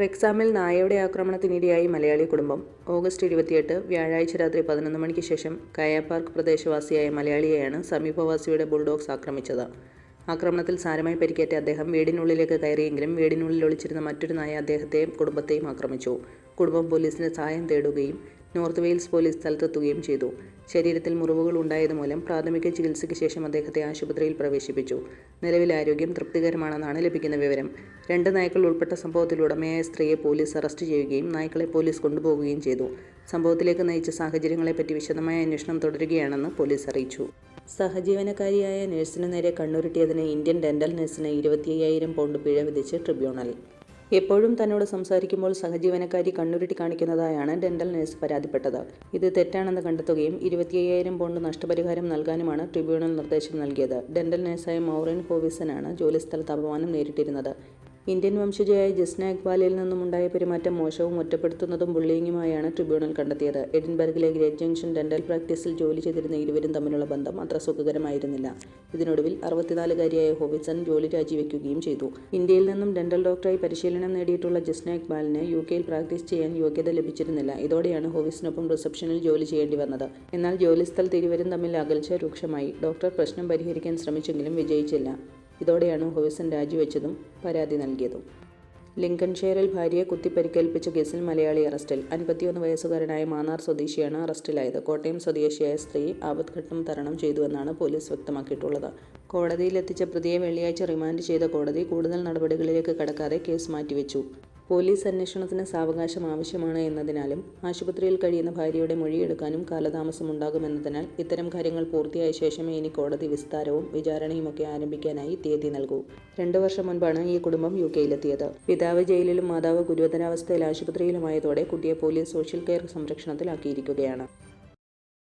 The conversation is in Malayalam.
റെക്സാമിൽ നായയുടെ ആക്രമണത്തിനിരയായി മലയാളി കുടുംബം. ഓഗസ്റ്റ് ഇരുപത്തിയെട്ട് വ്യാഴാഴ്ച രാത്രി പതിനൊന്ന് മണിക്ക് ശേഷം കയ പാർക്ക് പ്രദേശവാസിയായ മലയാളിയെയാണ് സമീപവാസിയുടെ ബുൾഡോഗ്സ് ആക്രമിച്ചത്. ആക്രമണത്തിൽ സാരമായി പരിക്കേറ്റ അദ്ദേഹം വീടിനുള്ളിലേക്ക് കയറിയെങ്കിലും വീടിനുള്ളിൽ ഒളിച്ചിരുന്ന മറ്റൊരു നായ അദ്ദേഹത്തെയും കുടുംബത്തെയും ആക്രമിച്ചു. കുടുംബം പോലീസിന് സഹായം തേടുകയും നോർത്ത് വെയിൽസ് പോലീസ് സ്ഥലത്തെത്തുകയും ചെയ്തു. ശരീരത്തിൽ മുറിവുകൾ ഉണ്ടായതുമൂലം പ്രാഥമിക ചികിത്സയ്ക്ക് ശേഷം അദ്ദേഹത്തെ ആശുപത്രിയിൽ പ്രവേശിപ്പിച്ചു. നിലവിലെ ആരോഗ്യം തൃപ്തികരമാണെന്നാണ് ലഭിക്കുന്ന വിവരം. രണ്ട് നായ്ക്കൾ ഉൾപ്പെട്ട സംഭവത്തിൽ ഉടമയായ സ്ത്രീയെ പോലീസ് അറസ്റ്റ് ചെയ്യുകയും നായ്ക്കളെ പോലീസ് കൊണ്ടുപോകുകയും ചെയ്തു. സംഭവത്തിലേക്ക് നയിച്ച സാഹചര്യങ്ങളെപ്പറ്റി വിശദമായ അന്വേഷണം തുടരുകയാണെന്ന് പോലീസ് അറിയിച്ചു. സഹജീവനക്കാരിയായ നഴ്സിനു നേരെ കണ്ണുരുട്ടിയതിന് ഇന്ത്യൻ ഡെന്റൽ നഴ്സിന് ഇരുപത്തിയ്യായിരം പൗണ്ട് പിഴ വിധിച്ച് ട്രിബ്യൂണൽ. എപ്പോഴും തന്നോട് സംസാരിക്കുമ്പോൾ സഹജീവനക്കാരി കണ്ണുരുട്ടി കാണിക്കുന്നതായാണ് ഡെന്റൽ നഴ്സ് പരാതിപ്പെട്ടത്. ഇത് തെറ്റാണെന്ന് കണ്ടെത്തുകയും ഇരുപത്തിയ്യായിരം പൗണ്ട് നഷ്ടപരിഹാരം നൽകാനുമാണ് ട്രിബ്യൂണൽ നിർദ്ദേശം നൽകിയത്. ഡെന്റൽ നഴ്സായ മൗറൻ ഹോവിസനാണ് ജോലിസ്ഥലത്ത് അപമാനം നേരിട്ടിരുന്നത്. ഇന്ത്യൻ വംശജയായ ജസ്ന ഇക്ബാലിൽ നിന്നുമുണ്ടായ പെരുമാറ്റം മോശവും ഒറ്റപ്പെടുത്തുന്നതും ബുള്ളിയിങ്ങുമായാണ് ട്രിബ്യൂണൽ കണ്ടെത്തിയത്. എഡിൻബർഗിലെ ഗ്രേറ്റ് ജംഗ്ഷൻ ഡെന്റൽ പ്രാക്ടീസിൽ ജോലി ചെയ്തിരുന്ന ഇരുവരും തമ്മിലുള്ള ബന്ധം അത്ര സുഖകരമായിരുന്നില്ല. ഇതിനൊടുവിൽ അറുപത്തിനാലുകാരിയായ ഹോബിസൺ ജോലി രാജിവെക്കുകയും ചെയ്തു. ഇന്ത്യയിൽ നിന്നും ഡെന്റൽ ഡോക്ടറായി പരിശീലനം നേടിയിട്ടുള്ള ജസ്ന അക്ബാലിന് യു കെയിൽ പ്രാക്ടീസ് ചെയ്യാൻ യോഗ്യത ലഭിച്ചിരുന്നില്ല. ഇതോടെയാണ് ഹോബിസിനൊപ്പം റിസപ്ഷനിൽ ജോലി ചെയ്യേണ്ടി വന്നത്. എന്നാൽ ജോലിസ്ഥലത്ത് ഇരുവരും തമ്മിൽ അകൽച്ച രൂക്ഷമായി. ഡോക്ടർ പ്രശ്നം പരിഹരിക്കാൻ ശ്രമിച്ചെങ്കിലും വിജയിച്ചില്ല. ഇതോടെയാണ് ഹോവിസൺ രാജിവെച്ചതും പരാതി നൽകിയതും. ലിങ്കൺഷെയറിൽ ഭാര്യയെ കുത്തിപ്പരിക്കേൽപ്പിച്ച കേസിൽ മലയാളി അറസ്റ്റിൽ അൻപത്തിയൊന്ന് വയസ്സുകാരനായ മാന്നാർ സ്വദേശിയാണ് അറസ്റ്റിലായത്. കോട്ടയം സ്വദേശിയായ സ്ത്രീ ആപത്ഘട്ടം തരണം ചെയ്തുവെന്നാണ് പോലീസ് വ്യക്തമാക്കിയിട്ടുള്ളത്. കോടതിയിലെത്തിച്ച പ്രതിയെ വെള്ളിയാഴ്ച റിമാൻഡ് ചെയ്ത കോടതി കൂടുതൽ നടപടികളിലേക്ക് കടക്കാതെ കേസ് മാറ്റിവെച്ചു. പോലീസ് അന്വേഷണത്തിന് സാവകാശം ആവശ്യമാണ് എന്നതിനാലും ആശുപത്രിയിൽ കഴിയുന്ന ഭാര്യയുടെ മൊഴിയെടുക്കാനും കാലതാമസമുണ്ടാകുമെന്നതിനാൽ ഇത്തരം കാര്യങ്ങൾ പൂർത്തിയായ ശേഷമേ ഇനി കോടതി വിസ്താരവും വിചാരണയുമൊക്കെ ആരംഭിക്കാനായി തീയതി നൽകൂ. രണ്ടു വർഷം മുൻപാണ് ഈ കുടുംബം യു കെയിലെത്തിയത്. പിതാവ് ജയിലിലും മാതാവ് ഗുരുതരാവസ്ഥയിൽ ആശുപത്രിയിലുമായതോടെ കുട്ടിയെ പോലീസ് സോഷ്യൽ കെയർ സംരക്ഷണത്തിലാക്കിയിരിക്കുകയാണ്.